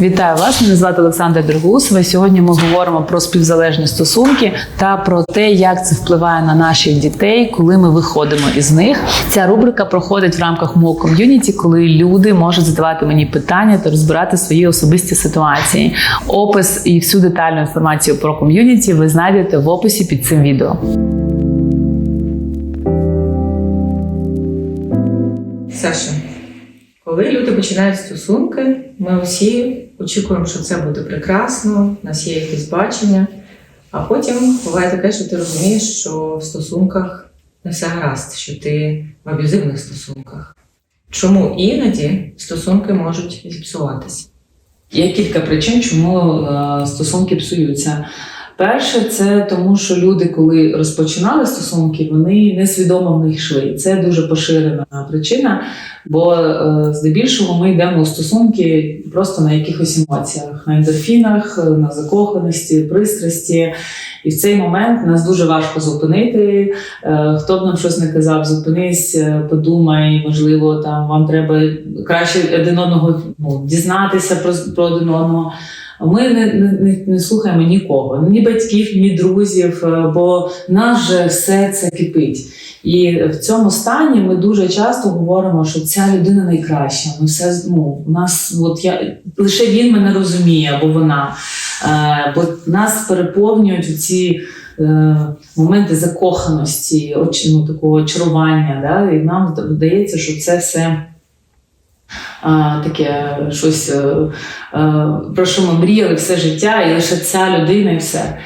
Вітаю вас! Мене звати Олександр Дергусова. Сьогодні ми говоримо про співзалежні стосунки та про те, як це впливає на наших дітей, коли ми виходимо із них. Ця рубрика проходить в рамках мого ком'юніті, коли люди можуть задавати мені питання та розбирати свої особисті ситуації. Опис і всю детальну інформацію про ком'юніті ви знайдете в описі під цим відео. Саша, коли люди починають стосунки, ми усі очікуємо, що це буде прекрасно, у нас є якесь бачення. А потім буває таке, що ти розумієш, що в стосунках не все гаразд, що ти в аб'юзивних стосунках. Чому іноді стосунки можуть зіпсуватися? Є кілька причин, чому е, стосунки псуються. Перше, це тому, що люди, коли розпочинали стосунки, вони несвідомо в них йшли. Це дуже поширена причина, бо е, здебільшого ми йдемо у стосунки просто на якихось емоціях, на ендорфінах, на закоханості, пристрасті. І в цей момент нас дуже важко зупинити. Е, Хто б нам щось не казав, зупинись, е, подумай, можливо, там вам треба краще один одного ну, дізнатися про, про один одного. Ми не, не, не слухаємо нікого, ні батьків, ні друзів, е, бо нас же все це кипить. І в цьому стані ми дуже часто говоримо, що ця людина найкраща. Ми все ну, у нас, от я лише він мене розуміє, або вона. Е, бо нас переповнюють ці е, моменти закоханості, ну, такого очарування. Да? І нам вдається, що це все. А, таке щось, е, е, про що ми мріяли все життя, і лише ця людина, і все.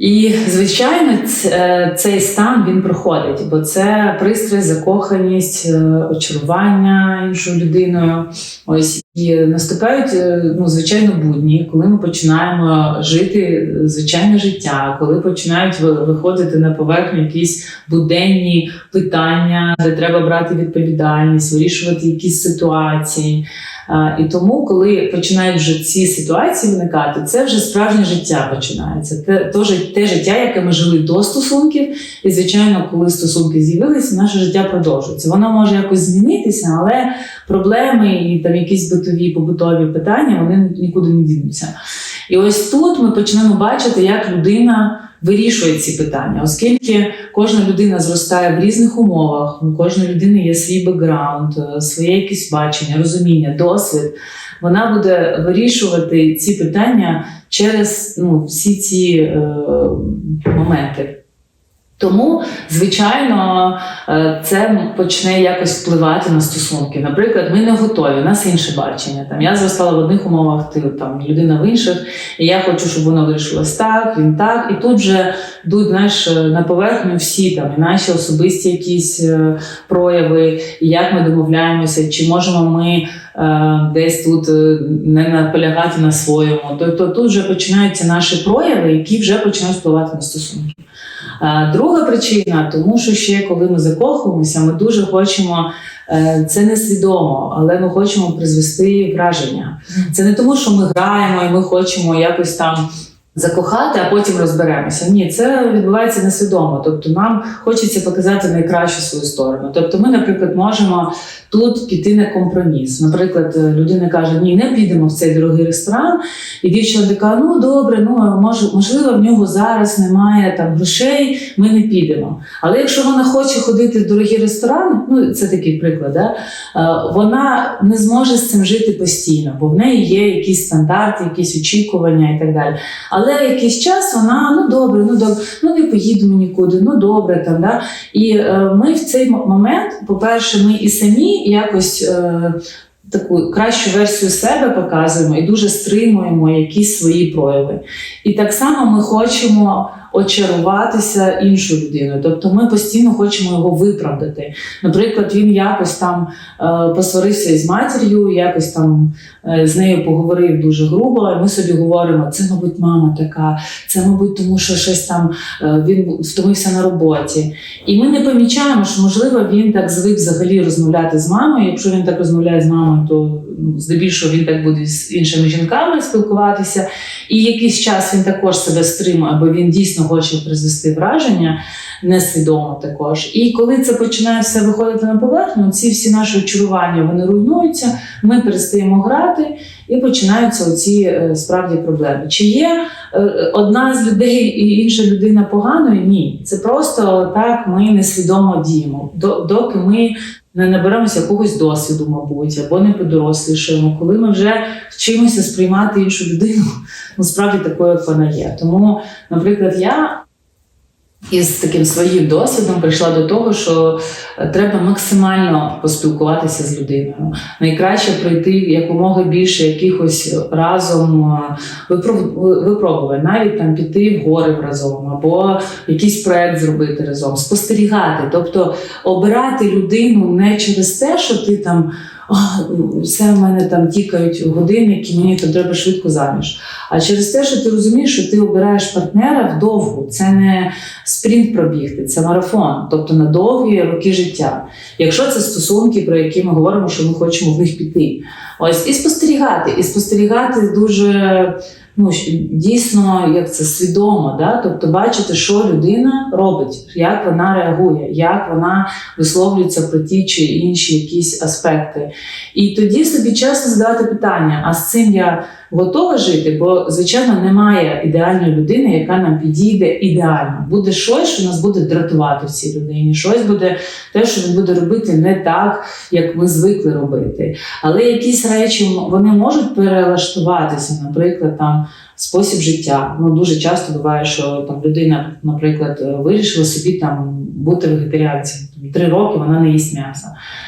І, звичайно, е, цей стан він проходить, бо це пристрасть, закоханість, е, очарування іншою людиною. Ось і наступають е, ну, звичайно будні, коли ми починаємо жити звичайне життя, коли починають виходити на поверхню якісь буденні питання, де треба брати відповідальність, вирішувати якісь ситуації. І тому, коли починають вже ці ситуації виникати, це вже справжнє життя починається. Те, то те життя, яке ми жили до стосунків, і звичайно, коли стосунки з'явилися, наше життя продовжується. Воно може якось змінитися, але проблеми і там якісь битові побутові питання вони нікуди не дінуться. І ось тут ми почнемо бачити, як людина вирішує ці питання, оскільки кожна людина зростає в різних умовах, у кожної людини є свій бекграунд, е, своє якесь бачення, розуміння, досвід. Вона буде вирішувати ці питання через ну, всі ці е, моменти. Тому, звичайно, е, це почне якось впливати на стосунки. Наприклад, ми не готові, у нас інше бачення. Там я зростала в одних умовах, ти там людина в інших, і я хочу, щоб воно вирішилось так, він так. І тут вже йдуть знаєш, на поверхню всі там наші особисті якісь е, прояви, і як ми домовляємося, чи можемо ми е, десь тут е, не наполягати на своєму. Тобто тут вже починаються наші прояви, які вже починають впливати на стосунки. Е, Друга причина, тому що ще коли ми закохуємося, ми дуже хочемо. це Це несвідомо, але ми хочемо призвести враження. Це не тому, що ми граємо і ми хочемо якось там закохати, а потім розберемося. Ні, це відбувається несвідомо. Тобто нам хочеться показати найкращу свою сторону. Тобто, ми, наприклад, можемо тут піти на компроміс. Наприклад, е, людина каже: Ні, не підемо в цей дорогий ресторан. І дівчина така: ну добре, ну може, можливо, в нього зараз немає там грошей, ми не підемо. Але якщо вона хоче ходити в дорогі ресторани, ну це такий приклад, да? е, вона не зможе з цим жити постійно, бо в неї є якісь стандарти, якісь очікування і так далі. Але якийсь час вона ну добре, ну добре, ну не поїдемо нікуди, ну добре там. Да? І е, ми в цей момент, по-перше, ми і самі якось. Е, Таку кращу версію себе показуємо і дуже стримуємо якісь свої прояви. І так само ми хочемо очаруватися іншою людиною. Тобто ми постійно хочемо його виправдати. Наприклад, він якось там е, посварився із матір'ю, якось там е, з нею поговорив дуже грубо. І ми собі говоримо, це, мабуть, мама така, це, мабуть, тому що щось там е, він втомився на роботі. І ми не помічаємо, що можливо він так звик взагалі розмовляти з мамою. Якщо він так розмовляє з мамою, то здебільшого він так буде з іншими жінками спілкуватися, і якийсь час він також себе стримує, бо він дійсно хоче призвести враження, несвідомо також. І коли це починає все виходити на поверхню, ці всі наші очарування вони руйнуються, ми перестаємо грати і починаються оці е, справді проблеми. Чи є е, одна з людей і інша людина поганою? Ні. Це просто так ми несвідомо діємо, доки ми не наберемося якогось досвіду, мабуть, або не подорослішаємо, коли ми вже вчимося сприймати іншу людину, ну справді такою, як вона є. Тому, наприклад, я із таким своїм досвідом прийшла до того, що е, треба максимально поспілкуватися з людиною. Найкраще пройти якомога більше якихось разом е, випробувань, навіть там піти в гори разом, або якийсь проект зробити разом, спостерігати, тобто обирати людину не через те, що ти там. «А, Все в мене там тікають годинники, мені то треба швидко заміж. А через те, що ти розумієш, що ти обираєш партнера вдовгу. Це не спринт пробігти, це марафон, тобто на довгі роки життя. Якщо це стосунки, про які ми говоримо, що ми хочемо в них піти. Ось і спостерігати, і спостерігати дуже ну, дійсно, як це свідомо, да? тобто бачити, що людина робить, як вона реагує, як вона висловлюється про ті чи інші якісь аспекти. І тоді собі чесно задати питання: а з цим я готова жити? Бо, звичайно, немає ідеальної людини, яка нам підійде ідеально. Буде щось, що нас буде дратувати в цій людині, щось буде те, що він буде робити не так, як ми звикли робити. Але якісь речі вони можуть перелаштуватися, наприклад, там спосіб життя. Ну дуже часто буває, що там людина, наприклад, вирішила собі там бути вегетаріанцем. Три роки вона не їсть м'ясо.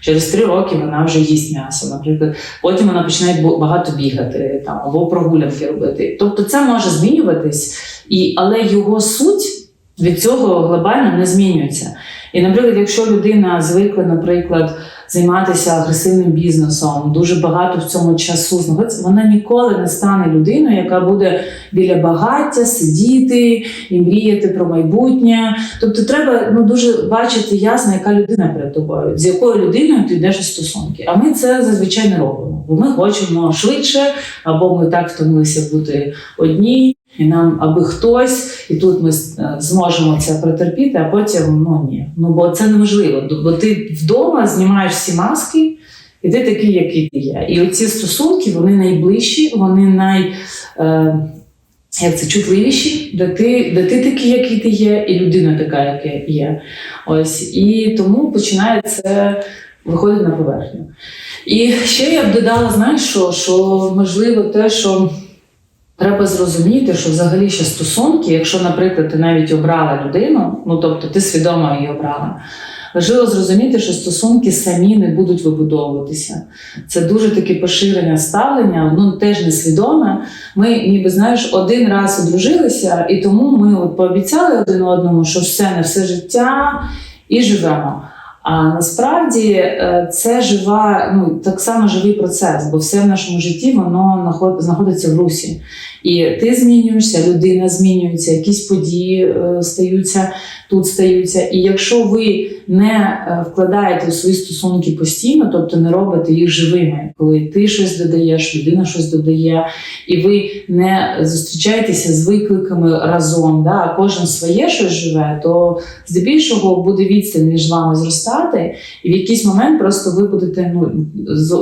Через три роки вона вже їсть м'ясо. Наприклад, потім вона починає багато бігати там або прогулянки робити. Тобто це може змінюватись, і але його суть від цього глобально не змінюється. І, наприклад, якщо людина звикла, наприклад, займатися агресивним бізнесом, дуже багато в цьому часу знаходиться, вона ніколи не стане людиною, яка буде біля багаття сидіти і мріяти про майбутнє. Тобто, треба ну дуже бачити ясно, яка людина перед тобою, з якою людиною ти йдеш у стосунки. А ми це зазвичай не робимо, бо ми хочемо швидше, або ми так втомилися бути одні. І нам аби хтось, і тут ми е, зможемо це претерпіти, а потім ну ні. Ну бо це неможливо. Бо ти вдома знімаєш всі маски, і ти такий, який ти є. І оці стосунки вони найближчі, вони най. Е, як це чутливіші, де ти, де ти такий, який ти є, і людина така, яка є. Ось і тому починає це виходити на поверхню. І ще я б додала, знаєш, що, що можливо те, що треба зрозуміти, що взагалі ще стосунки, якщо, наприклад, ти навіть обрала людину, ну тобто ти свідомо її обрала. Важливо зрозуміти, що стосунки самі не будуть вибудовуватися. Це дуже таке поширене ставлення, ну теж несвідоме. Ми, ніби знаєш, один раз одружилися, і тому ми от пообіцяли один одному, що все на все життя і живемо. А насправді е, це жива, ну так само живий процес, бо все в нашому житті воно наход- знаходиться в русі. І ти змінюєшся, людина змінюється, якісь події е, стаються тут стаються. І якщо ви не е, вкладаєте в свої стосунки постійно, тобто не робите їх живими, коли ти щось додаєш, людина щось додає, і ви не зустрічаєтеся з викликами разом, да, а кожен своє щось живе, то здебільшого буде відстань між вами зростати, і в якийсь момент просто ви будете ну,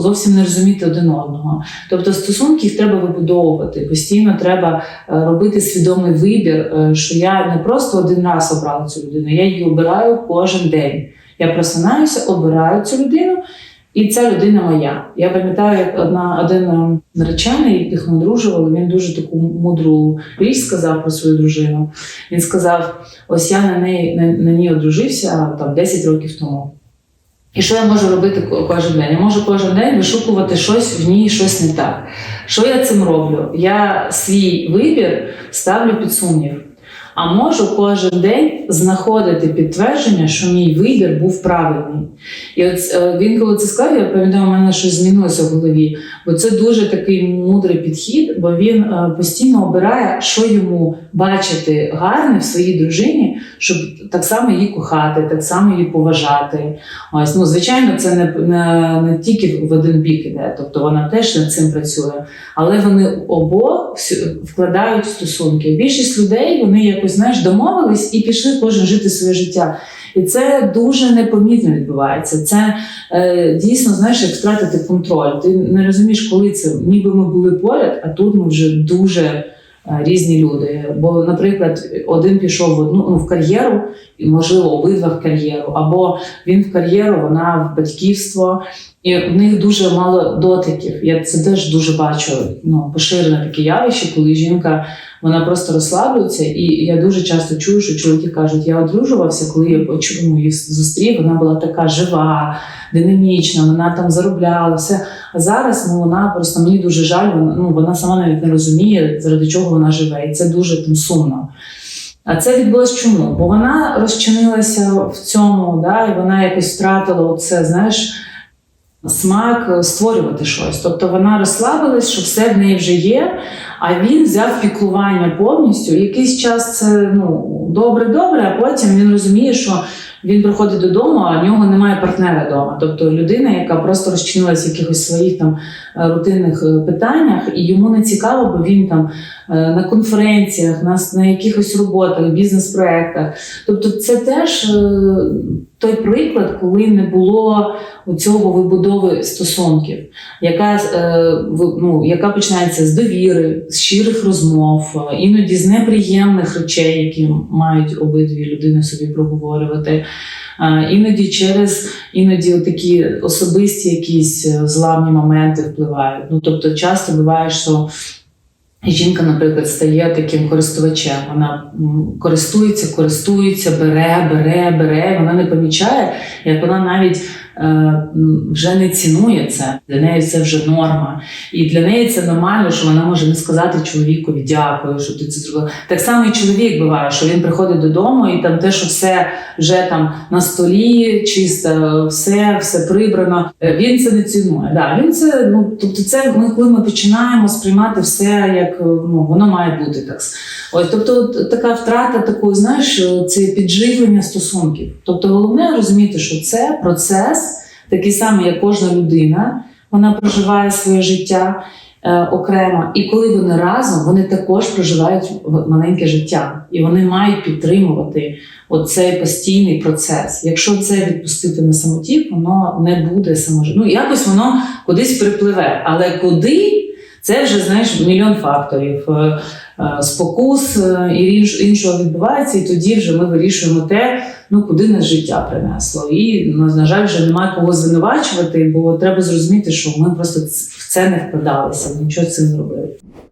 зовсім не розуміти один одного. Тобто стосунки їх треба вибудовувати. Постійно треба е, робити свідомий вибір, е, що я не просто один раз обрала цю людину, я її обираю кожен день. Я просинаюся, обираю цю людину, і ця людина моя. Я пам'ятаю, як одна один е, наречений, яких ми одружували, він дуже таку мудру річ сказав про свою дружину. Він сказав: ось я на неї на, на ній одружився там 10 років тому. І що я можу робити кожен день? Я можу кожен день вишукувати щось в ній, щось не так. Що я цим роблю? Я свій вибір ставлю під сумнів. А можу кожен день знаходити підтвердження, що мій вибір був правильний. І от е, він, коли це сказав, я пам'ятаю, у мене щось змінилося в голові. Бо це дуже такий мудрий підхід, бо він е, постійно обирає, що йому бачити гарне в своїй дружині, щоб так само її кохати, так само її поважати. Ось ну звичайно, це не, не, не тільки в один бік іде, тобто вона теж над цим працює, але вони обох вкладають стосунки. Більшість людей вони якось знаєш домовились і пішли кожен жити своє життя. І це дуже непомітно відбувається. Це е, дійсно знаєш, як втратити контроль. Ти не розумієш, коли це ніби ми були поряд, а тут ми вже дуже е, різні люди. Бо, наприклад, один пішов в одну ну, в кар'єру, і можливо обидва в кар'єру, або він в кар'єру, вона в батьківство. І в них дуже мало дотиків. Я це теж дуже бачу. Ну, поширене таке явище, коли жінка вона просто розслаблюється. І я дуже часто чую, що чоловіки кажуть, я одружувався, коли я почув ну, її зустрів, вона була така жива, динамічна, вона там заробляла все. А зараз ну, вона просто мені дуже жаль, вона, ну, вона сама навіть не розуміє, заради чого вона живе. І це дуже там сумно. А це відбулось чому? Бо вона розчинилася в цьому, да, і вона якось втратила оце, знаєш, смак е, створювати щось. Тобто вона розслабилась, що все в неї вже є, а він взяв піклування повністю. Якийсь час це ну, добре-добре, а потім він розуміє, що він приходить додому, а в нього немає партнера вдома. Тобто людина, яка просто розчинилась в якихось своїх там рутинних е, питаннях, і йому не цікаво, бо він там е, на конференціях, на, на якихось роботах, бізнес-проектах. Тобто, це теж е, той приклад, коли не було цього вибудови стосунків, яка, е, ну, яка починається з довіри, з щирих розмов, е, іноді з неприємних речей, які мають обидві людини собі проговорювати. Іноді через іноді такі особисті якісь е, зламні моменти впливають. Ну тобто, часто буває, що жінка, наприклад, стає таким користувачем. Вона користується, користується, бере, бере, бере. Вона не помічає, як вона навіть вже не цінує це. Для неї це вже норма. І для неї це нормально, що вона може не сказати чоловікові дякую, що ти це зробила. Так само і чоловік буває, що він приходить додому, і там те, що все вже там на столі, чисто, все, все прибрано. е, Він це не цінує. Да, він це, ну тобто, це ми, коли ми починаємо сприймати все як е, ну воно має бути так. Ось, тобто, от така втрата такої, знаєш, е, це підживлення стосунків. Тобто, головне розуміти, що це процес, такий самий, як кожна людина. Вона проживає своє життя е, окремо, і коли вони разом, вони також проживають маленьке життя, і вони мають підтримувати оцей постійний процес. Якщо це відпустити на самоті, воно не буде самож... Ну якось воно кудись припливе, але куди? Це вже знаєш мільйон факторів. Е, е, Спокус е, і іншого відбувається, і тоді вже ми вирішуємо те, ну куди нас життя принесло. І ну, на жаль, вже немає кого звинувачувати, бо треба зрозуміти, що ми просто в це не вкладалися, нічого цим не робили.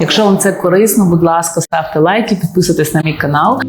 Якщо вам це корисно, будь ласка, ставте лайки, підписуйтесь на мій канал.